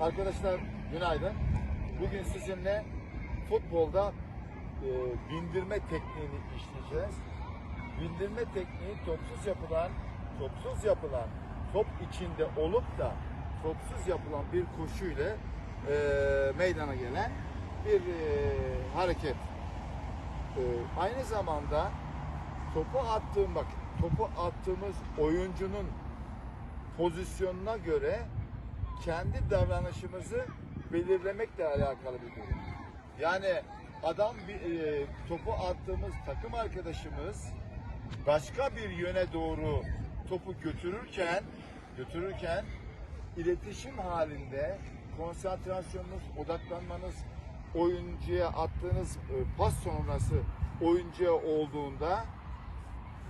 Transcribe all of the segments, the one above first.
Arkadaşlar günaydın. Bugün sizinle futbolda e, bindirme tekniğini işleyeceğiz. Bindirme tekniği topsuz yapılan, topsuz yapılan, top içinde olup da topsuz yapılan bir koşu ile e, meydana gelen bir e, hareket. E, aynı zamanda topu attığım bak topu attığımız oyuncunun pozisyonuna göre kendi davranışımızı belirlemekle alakalı bir durum. Yani adam bir e, topu attığımız takım arkadaşımız başka bir yöne doğru topu götürürken götürürken iletişim halinde konsantrasyonunuz, odaklanmanız oyuncuya attığınız e, pas sonrası oyuncuya olduğunda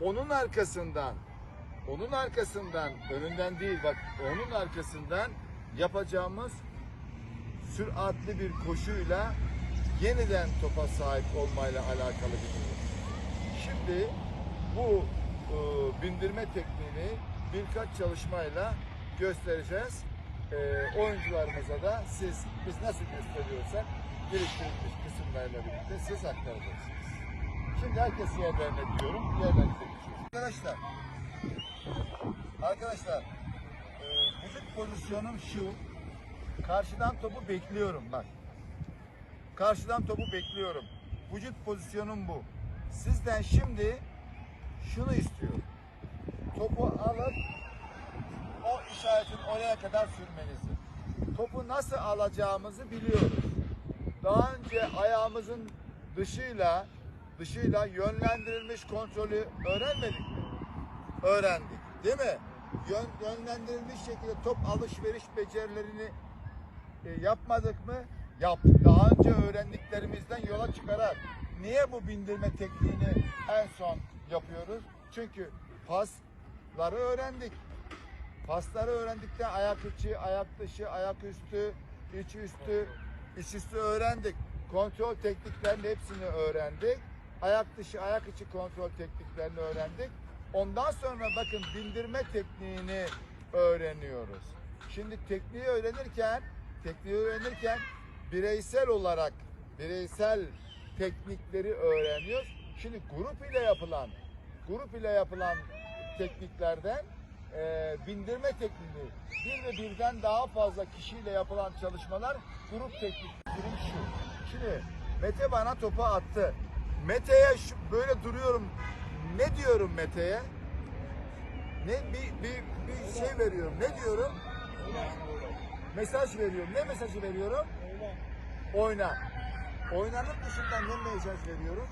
onun arkasından onun arkasından önünden değil bak onun arkasından yapacağımız süratli bir koşuyla yeniden topa sahip olmayla alakalı bir durum. Şimdi bu e, bindirme tekniğini birkaç çalışmayla göstereceğiz. E, oyuncularımıza da siz biz nasıl gösteriyorsak geliştirilmiş kısımlarla birlikte siz aktaracaksınız. Şimdi herkes yerlerine diyorum. Geçiyoruz. Arkadaşlar Arkadaşlar vücut pozisyonum şu. Karşıdan topu bekliyorum bak. Karşıdan topu bekliyorum. Vücut pozisyonum bu. Sizden şimdi şunu istiyorum. Topu alıp o işaretin oraya kadar sürmenizi. Topu nasıl alacağımızı biliyoruz. Daha önce ayağımızın dışıyla dışıyla yönlendirilmiş kontrolü öğrenmedik mi? öğrendik. Değil mi? Yön, yönlendirilmiş şekilde top alışveriş becerilerini e, yapmadık mı? Yaptık. Daha önce öğrendiklerimizden yola çıkarak niye bu bindirme tekniğini en son yapıyoruz? Çünkü pasları öğrendik. Pasları öğrendikten ayak içi, ayak dışı, ayak üstü, iç üstü, iç üstü öğrendik. Kontrol tekniklerinin hepsini öğrendik. Ayak dışı, ayak içi kontrol tekniklerini öğrendik. Ondan sonra bakın bindirme tekniğini öğreniyoruz. Şimdi tekniği öğrenirken, tekniği öğrenirken bireysel olarak bireysel teknikleri öğreniyoruz. Şimdi grup ile yapılan, grup ile yapılan tekniklerden e, bindirme tekniği, bir ve birden daha fazla kişiyle yapılan çalışmalar grup teknikleri şu. Şimdi Mete bana topu attı. Mete'ye böyle duruyorum. Ne diyorum Mete'ye? Ne bir, bir, bir şey veriyorum. Ne diyorum? Mesaj veriyorum. Ne mesajı veriyorum? Oyna. Oynanın dışında ne mesaj veriyorum?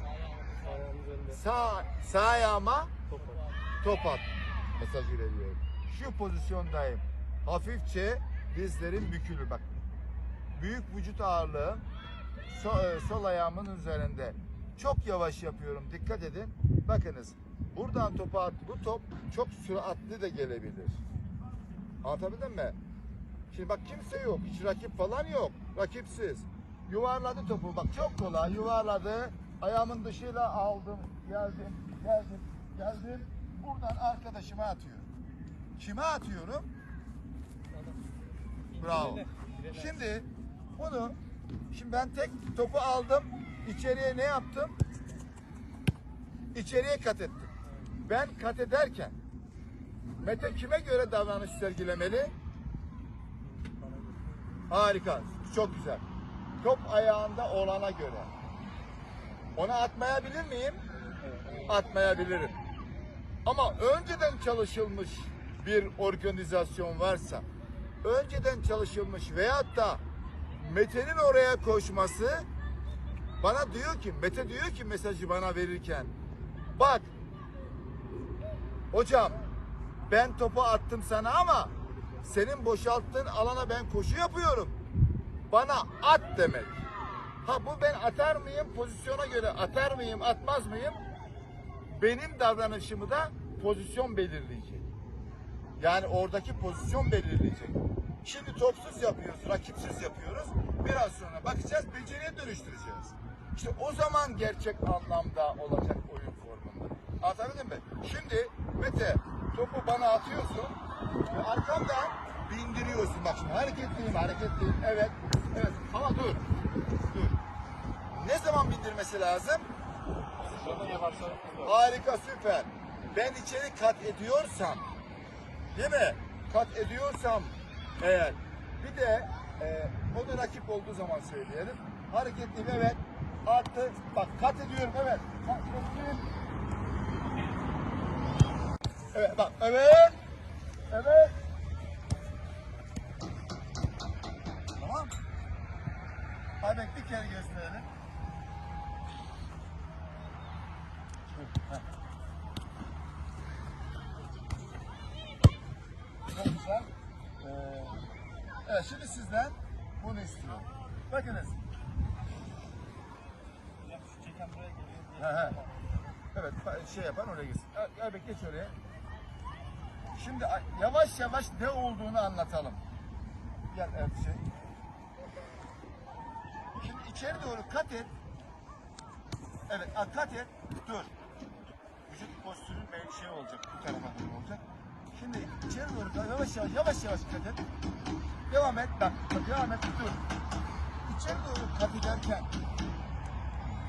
Sağ, sağ ayağıma top at mesajı veriyorum. Şu pozisyondayım. Hafifçe dizlerim bükülür. Bak büyük vücut ağırlığı sol, e, sol ayağımın üzerinde. Çok yavaş yapıyorum. Dikkat edin. Bakınız. Buradan topu at. Bu top çok süratli de gelebilir. Anlatabildim mi? Şimdi bak kimse yok. Hiç rakip falan yok. Rakipsiz. Yuvarladı topu. Bak çok kolay. Yuvarladı. Ayağımın dışıyla aldım. Geldim. Geldim. Geldim. Buradan arkadaşıma atıyorum. Kime atıyorum? Bravo. Şimdi bunu şimdi ben tek topu aldım. İçeriye ne yaptım? İçeriye kat ettim. Ben kat ederken Mete kime göre davranış sergilemeli? Harika. Çok güzel. Top ayağında olana göre. Ona atmayabilir miyim? Atmayabilirim. Ama önceden çalışılmış bir organizasyon varsa, önceden çalışılmış veyahut da Mete'nin oraya koşması bana diyor ki, Mete diyor ki mesajı bana verirken, bak hocam ben topu attım sana ama senin boşalttığın alana ben koşu yapıyorum. Bana at demek. Ha bu ben atar mıyım pozisyona göre atar mıyım atmaz mıyım? Benim davranışımı da pozisyon belirleyecek. Yani oradaki pozisyon belirleyecek. Şimdi topsuz yapıyoruz, rakipsiz yapıyoruz. Biraz sonra bakacağız, beceriye dönüştüreceğiz. İşte o zaman gerçek anlamda olacak oyun formunda. Anlatabildim mi? Şimdi Mete topu bana atıyorsun. Ve arkamdan bindiriyorsun. Bak şimdi hareketliyim, hareketliyim. Evet, evet. Ama dur, dur. Ne zaman bindirmesi lazım? Harika, süper. Ben içeri kat ediyorsam, değil mi? Kat ediyorsam eğer, bir de e, o da rakip olduğu zaman söyleyelim. Hareketliyim, evet. Artı, bak kat ediyorum, evet. Evet, bak, evet. Evet. Tamam. Hadi bir kere gösterelim. Ee, evet şimdi sizden bunu istiyorum. Bakınız. Evet şey yapan oraya gitsin. Evet, Evet geç oraya. Şimdi yavaş yavaş ne olduğunu anlatalım. Gel evet şey. Şimdi içeri doğru kat et. Evet kat et. Dur. Vücut postürün bir şey olacak. Bu tarafa doğru olacak. Şimdi içeri doğru yavaş yavaş yavaş yavaş kat et. Devam et. Bak, devam et. Dur. İçeri doğru kat ederken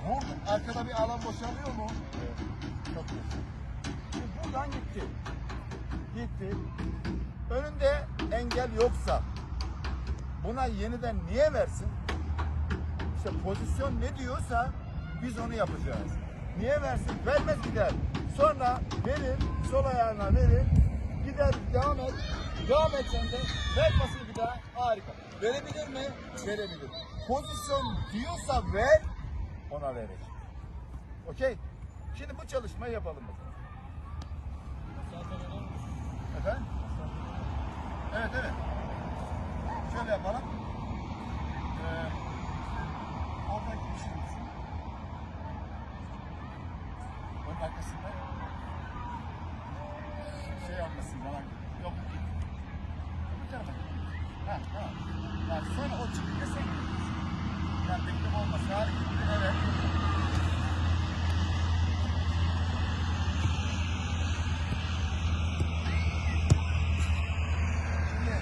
burada arkada bir alan boşalıyor mu? Evet. Şimdi buradan gitti. Gitti. Önünde engel yoksa buna yeniden niye versin? İşte pozisyon ne diyorsa biz onu yapacağız. Niye versin? Vermez gider. Sonra verir, sol ayağına verir, gider devam et. Devam et sen de. Ver pasını bir daha. Harika. Verebilir mi? Verebilir. Pozisyon diyorsa ver, ona verecek. Okey? Şimdi bu çalışmayı yapalım bakalım. Efendim? Evet evet. Şöyle yapalım. Ee, oradaki bir şey misin? Onun arkasında şey yapmasın bana. Yok. Bu tarafa git. Ha tamam. Yani sonra o çıkınca sen gidiyorsun. Yani bekleme olmasın. Hareketli evet. Şimdi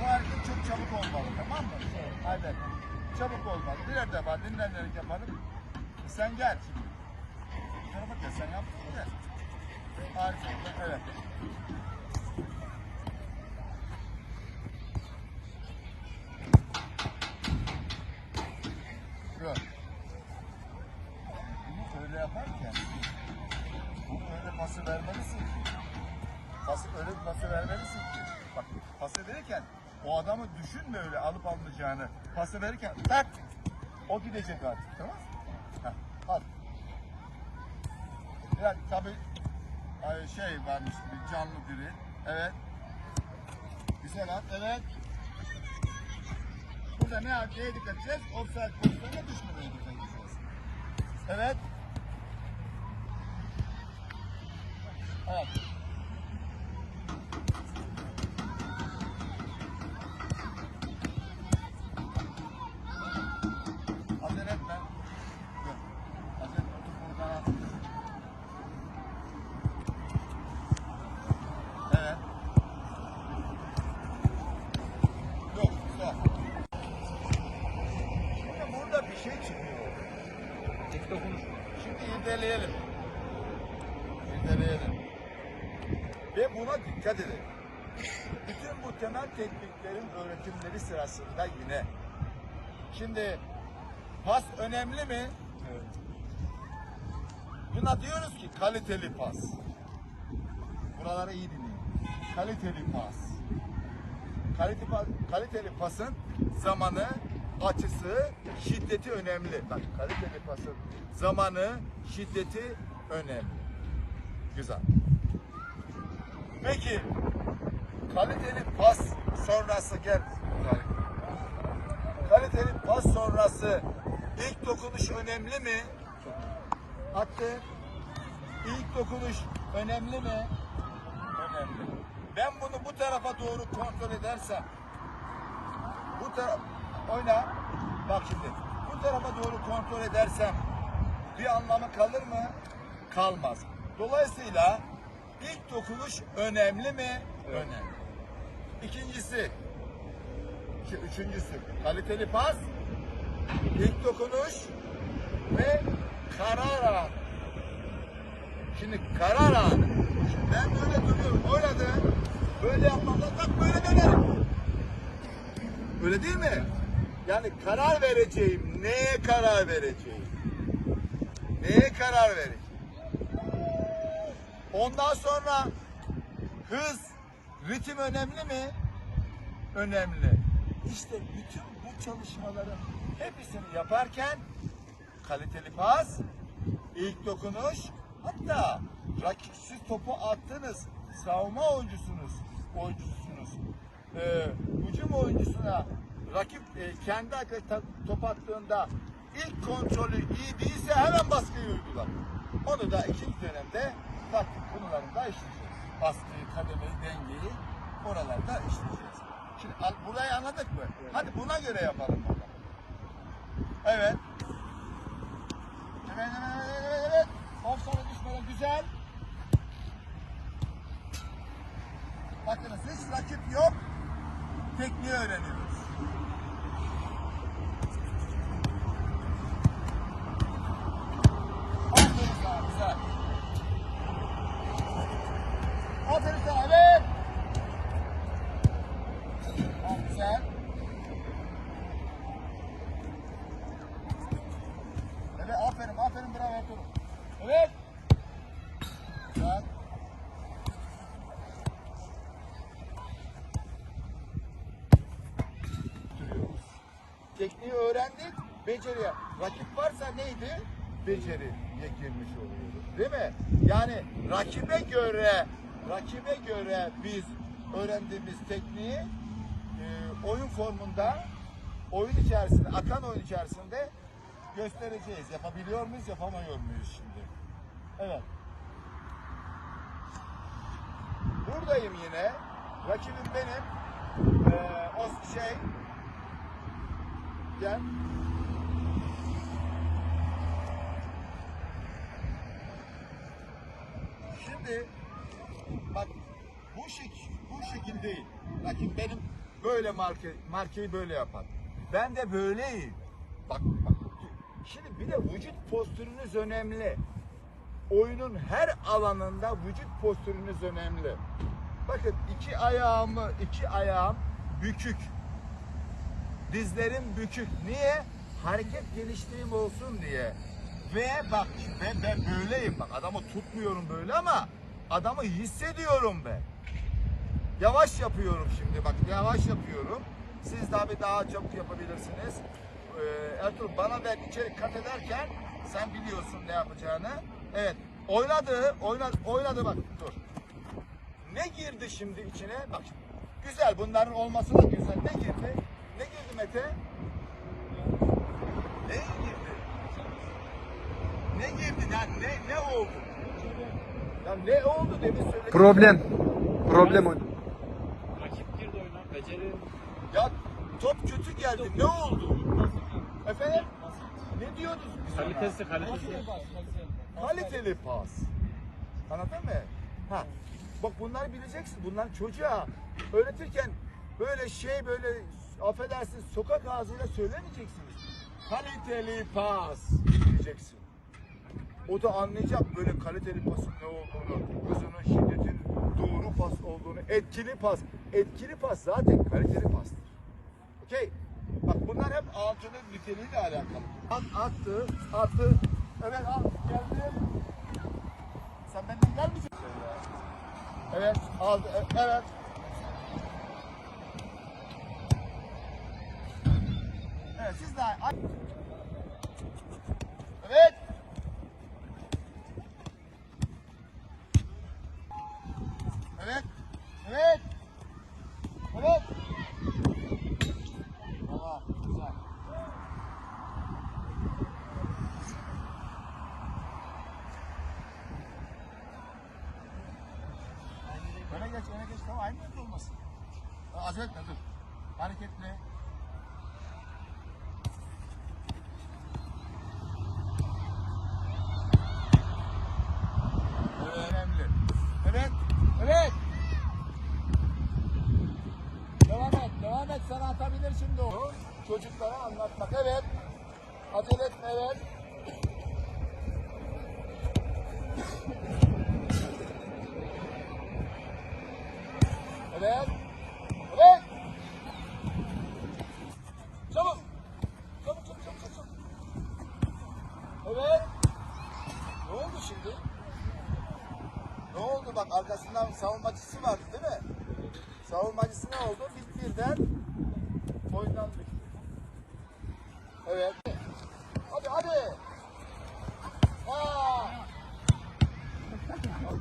bu hareket çok çabuk olmalı tamam mı? Hadi. Çabuk olmalı. Birer defa dinlenerek yapalım. Sen gel şimdi. Bu tarafa gel sen yap. Gel. Harika. Evet. Yok. Bunu öyle yaparken bunu öyle pası vermelisin ki. Pası öyle bir pası vermelisin ki. Bak pası verirken o adamı düşünme öyle alıp almayacağını. Pası verirken tak o gidecek artık tamam mı? Heh, hadi. Yani tabii şey varmış bir canlı biri. Evet. Güzel at. Evet. Burada ne neye dikkat edeceğiz? Offside pozisyonuna düşmemeye dikkat edeceğiz. Evet. Evet. Acele etme. Yok. Acele etme. Otur buradan al. Evet. Yok. Stop. Şimdi burada bir şey çıkıyor. Tek dokunuş. Şimdi irdeleyelim. İrdeleyelim. Ve buna dikkat edin. Bütün bu temel tekniklerin öğretimleri sırasında yine. Şimdi pas önemli mi? Evet. Buna diyoruz ki kaliteli pas. Buraları iyi dinleyin. Kaliteli pas. Kaliteli, pa- kaliteli pasın zamanı, açısı, şiddeti önemli. Bak kaliteli pasın zamanı, şiddeti önemli. Güzel. Peki kaliteli pas sonrası gel. Kaliteli pas sonrası ilk dokunuş önemli mi? Attı. İlk dokunuş önemli mi? Önemli. Ben bunu bu tarafa doğru kontrol edersem bu taraf oyna. Bak şimdi. Bu tarafa doğru kontrol edersem bir anlamı kalır mı? Kalmaz. Dolayısıyla ilk dokunuş önemli mi? Önemli. İkincisi, ki üçüncüsü kaliteli pas, ilk dokunuş ve karar anı. Şimdi karar anı. Şimdi ben böyle duruyorum. Oynadı. Böyle yapmamdan bak böyle dönerim. Öyle değil mi? Yani karar vereceğim. Neye karar vereceğim? Neye karar vereceğim? Ondan sonra hız, ritim önemli mi? Önemli. İşte bütün bu çalışmaların hepsini yaparken kaliteli pas, ilk dokunuş, hatta rakip siz topu attınız, savunma oyuncusunuz, oyuncusunuz. Ee, hücum oyuncusuna rakip e, kendi top attığında ilk kontrolü iyi değilse hemen baskıyı uygular. Onu da ikinci dönemde taktik konularında işleyeceğiz. Baskıyı, kademeyi, dengeyi oralarda işleyeceğiz. Şimdi al- burayı anladık mı? Hadi buna göre yapalım bakalım. Evet. Evet, evet, evet, evet, evet. Offside'a düşmeden güzel. Bakınız hiç rakip yok. Tekniği öğreniyoruz. Aferin sana güzel. Aferin sana evet. Ha, güzel. Evet aferin aferin bravo Ertuğrul. Evet. Güzel. Duruyoruz. Tekniği öğrendik, beceriye. Rakip varsa neydi? Beceriye girmiş oluyoruz. Değil mi? Yani rakibe göre, rakibe göre biz öğrendiğimiz tekniği e, oyun formunda, oyun içerisinde, akan oyun içerisinde göstereceğiz. Yapabiliyor muyuz, yapamıyor muyuz şimdi? Evet. Buradayım yine. Rakibim benim. Ee, o şey. Gel. Şimdi bak bu şek bu şekil değil. Rakip benim böyle marke markeyi böyle yapar. Ben de böyleyim. Bak bak. Şimdi bir de vücut postürünüz önemli. Oyunun her alanında vücut postürünüz önemli. Bakın iki ayağımı, iki ayağım bükük. Dizlerim bükük. Niye? Hareket geliştiğim olsun diye. Ve bak ben, ben böyleyim bak adamı tutmuyorum böyle ama adamı hissediyorum ben. Yavaş yapıyorum şimdi bak yavaş yapıyorum. Siz tabii daha çabuk yapabilirsiniz. Ee, Ertuğrul bana ver içeri kat ederken sen biliyorsun ne yapacağını. Evet oynadı oynadı oynadı bak dur. Ne girdi şimdi içine? Bak şimdi. Güzel bunların olması da güzel. Ne girdi? Ne girdi Mete? Ne girdi? Ne girdi? Ya ne ne oldu? Ya ne oldu demin söyledim. Problem. Problem o. Rakip girdi oyuna. Beceri. Ya top kötü geldi. Ne oldu? Efendim? Ne diyordunuz biz ona? Kalitesi kalitesi. Kaliteli pas. Anladın mı? Ha. Bak bunları bileceksin. Bunlar çocuğa öğretirken böyle şey böyle affedersiniz sokak ağzıyla söylemeyeceksiniz. Kaliteli pas diyeceksin. O da anlayacak böyle kaliteli pasın ne olduğunu, hızının, şiddetin doğru pas olduğunu, etkili pas. Etkili pas zaten kaliteli pastır. Okey. Bak bunlar hep altının niteliğiyle alakalı. At, attı, attı. Evet al, geldi. Sen benden gel misin? Evet, aldı. e- Evet. Evet, siz de ay- Evet. Evet. Evet. Evet. Tamam, güzel. Öne geç, öne geç. Tamam, aynı yerde olmasın. Acele etme, dur. Hareketli. Şimdi o çocuklara anlatmak. Evet. Acele etme. Evet. Evet. Çabuk. Çabuk çabuk çabuk çabuk. Evet. Ne oldu şimdi? Ne oldu bak arkasından savunmacısı vardı değil mi? Savunmacısı ne oldu? Bir birden oyundan düştü. Evet. Hadi hadi. Ha.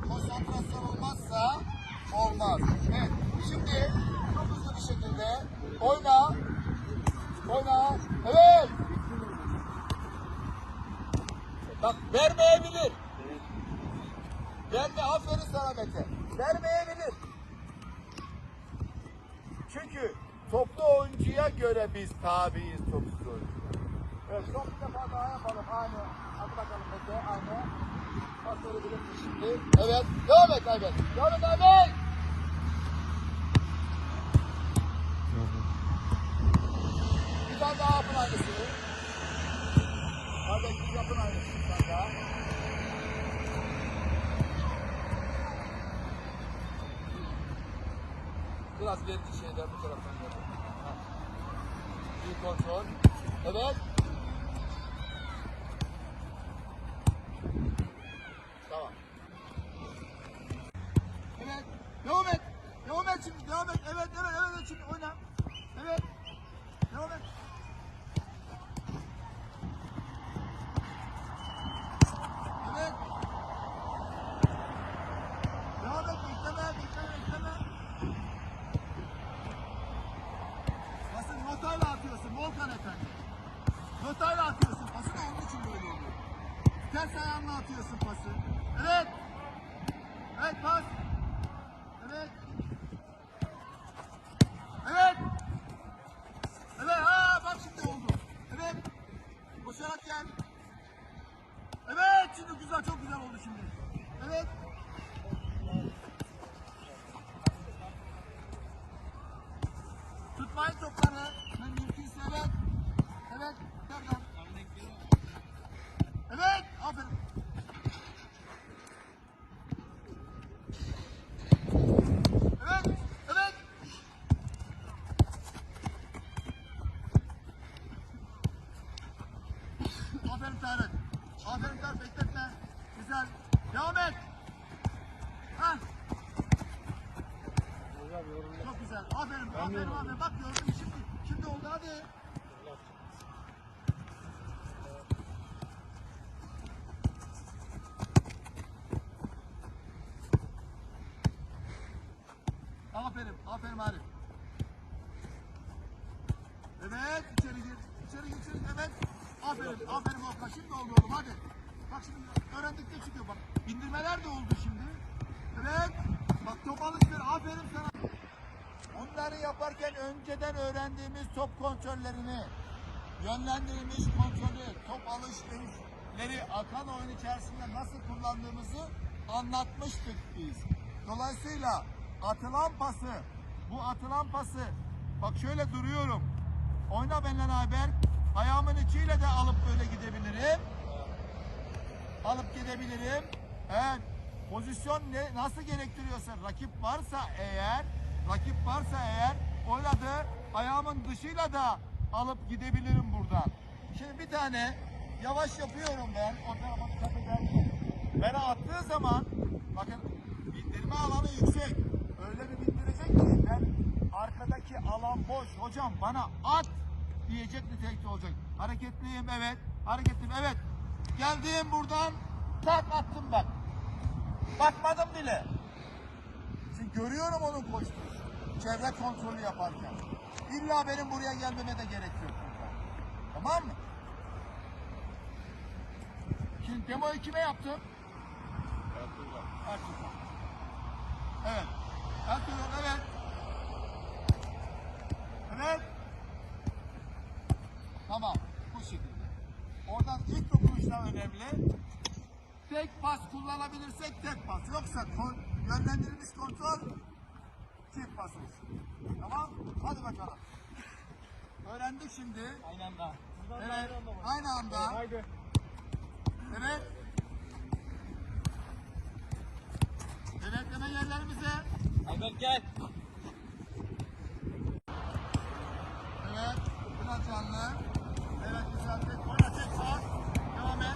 Konsantrasyon olmazsa olmaz. Evet. Şimdi çok hızlı bir şekilde oyna. Oyna. Evet. Bak vermeyebilir. Verme aferin sana Mete. Vermeyebilir. Çünkü toplu oyuncuya göre biz tabiiz topsuz oyuncuya. Evet son bir defa daha yapalım. Aynı. Hadi bakalım Mete. Aynı. Pasları bilirsin şimdi. Evet. Devam et Aybet. Devam et Aybet. Bir tane daha yapın aynısını. Kardeşim yapın aynısını bir daha. Biraz verdi şeyden bu taraftan. İyi kontrol. Evet. Tamam. Evet. Devam et. Devam et şimdi. Devam et. Evet, evet, evet. evet. Şimdi oyna. Evet. Devam et. Evet. Devam et. Bekleme, bekleme, bekleme. Pasın notayla atıyorsun Volkan Efendi. Notayla atıyorsun. Pası da onun için böyle oluyor. Ters ayağınla atıyorsun pası. Evet. Evet pas. Evet. Evet. Evet. Ha bak şimdi oldu. Evet. Koşarak gel. Evet. Şimdi güzel çok güzel oldu şimdi. Evet. Tutmayın topları. Ben mümkünse evet. Evet. Nereden? Evet. Aferin. Evet. Evet. Aferin Tarık. Aferin Tarık bekletme. Güzel. Devam et. Hah. Çok güzel. Aferin. Aferin. Bak şimdi. Şimdi oldu hadi. Aferin. Aferin Arif. Evet. içeri gir. İçeri gir. içeri gir. Evet. Aferin. Aferin Volkan. Şimdi oldu oğlum hadi. Bak şimdi öğrendikçe çıkıyor bak. Bindirmeler de oldu şimdi. Evet. Bak top alışları. Aferin sana. Bunları yaparken önceden öğrendiğimiz top kontrollerini, yönlendirilmiş kontrolü, top alışverişleri akan oyun içerisinde nasıl kullandığımızı anlatmıştık biz. Dolayısıyla atılan pası, bu atılan pası, bak şöyle duruyorum. Oyna benimle haber. Ayağımın içiyle de alıp böyle gidebilirim. Alıp gidebilirim. Evet. Pozisyon ne, nasıl gerektiriyorsa rakip varsa eğer rakip varsa eğer oynadı ayağımın dışıyla da alıp gidebilirim buradan. Şimdi bir tane yavaş yapıyorum ben. O tarafa dikkat edersen. Bana attığı zaman bakın bindirme alanı yüksek. Öyle bir bindirecek ki ben arkadaki alan boş. Hocam bana at diyecek nitelikte olacak. Hareketliyim evet. Hareketliyim evet. Geldim buradan tak attım bak. Bakmadım bile. Şimdi görüyorum onun koştuğunu. Çevre kontrolü yaparken. İlla benim buraya gelmeme de gerek yok. Tamam mı? Şimdi demoyu kime yaptım? Ertuğrul. Evet. Ertuğrul evet. Evet. Tamam. Bu şekilde. Oradan ilk dokunuşlar önemli. Tek pas kullanabilirsek tek pas. Yoksa kon- yönlendirilmiş kontrol olsun. Tamam? Hadi bakalım. Öğrendik şimdi. Aynı anda. Evet. Aynı anda. Haydi. Evet. Evet hemen yerlerimize. Ayberk gel. Evet. Biraz canlı. Evet güzel. Oyna tek sağ. Devam et.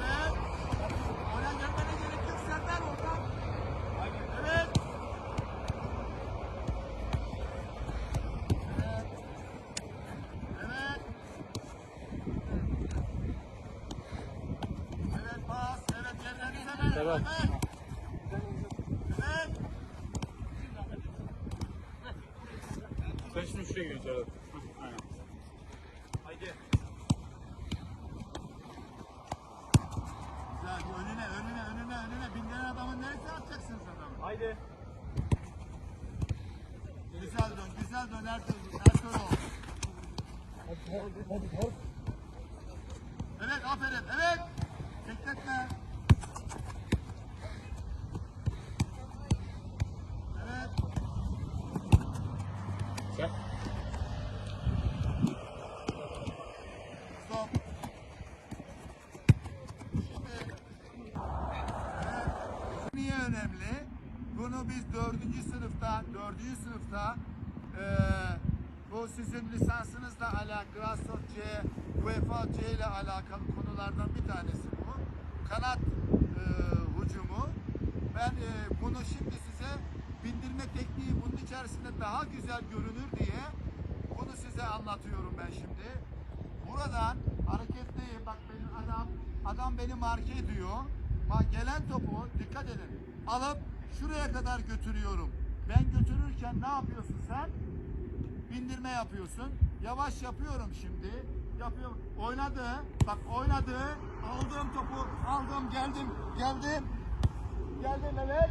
Evet. Oraya gelmene gerek yok. Serdar oradan. Evet. Evet. Evet. Evet pas. Evet Evet. Sen şimdi şuraya gir içeri. Aynen. Haydi. Güzel. Önüne, önüne, önüne, önüne. Bindiren adamın neresine atacaksınız adamı? Haydi. Güzel dön, güzel dön Ertuğrul. Ertuğrul. Evet, aferin. Evet. Bekletme. Evet. Sen. Stop. Şimdi. Evet. Niye önemli? Bunu biz dördüncü sınıfta, dördüncü sınıfta eee, bu sizin lisansınızla alakalı Grasot C, UEFA C ile alakalı konulardan bir tanesi bu. Kanat eee hücumu. Ben eee, bunu şimdi size bindirme tekniği bunun içerisinde daha güzel görünür diye bunu size anlatıyorum ben şimdi. Buradan hareketliyim. Bak benim adam adam beni marke ediyor. Bak gelen topu dikkat edin. Alıp şuraya kadar götürüyorum. Ben götürürken ne yapıyorsun sen? Bindirme yapıyorsun. Yavaş yapıyorum şimdi. Yapıyorum. Oynadı. Bak oynadı. Aldığım topu aldım geldim. Geldim. Geldim evet.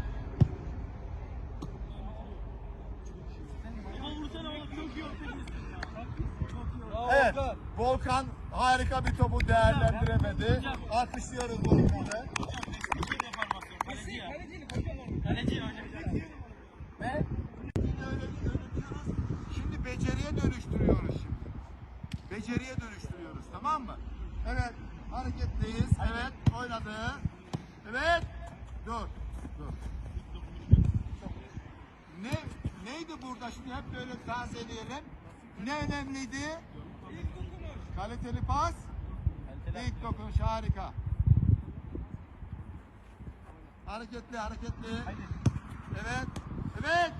Evet. Volkan harika bir topu değerlendiremedi. Alkışlıyoruz Volkan'ı. Şimdi beceriye dönüştürüyoruz şimdi. Beceriye dönüştürüyoruz tamam mı? Evet. Hareketliyiz. Evet. Oynadı. Evet. Dur. Ne neydi burada şimdi hep böyle tazeleyelim. Ne önemliydi? Kaliteli pas. İlk dokunuş harika. Hareketli hareketli. Evet. Evet.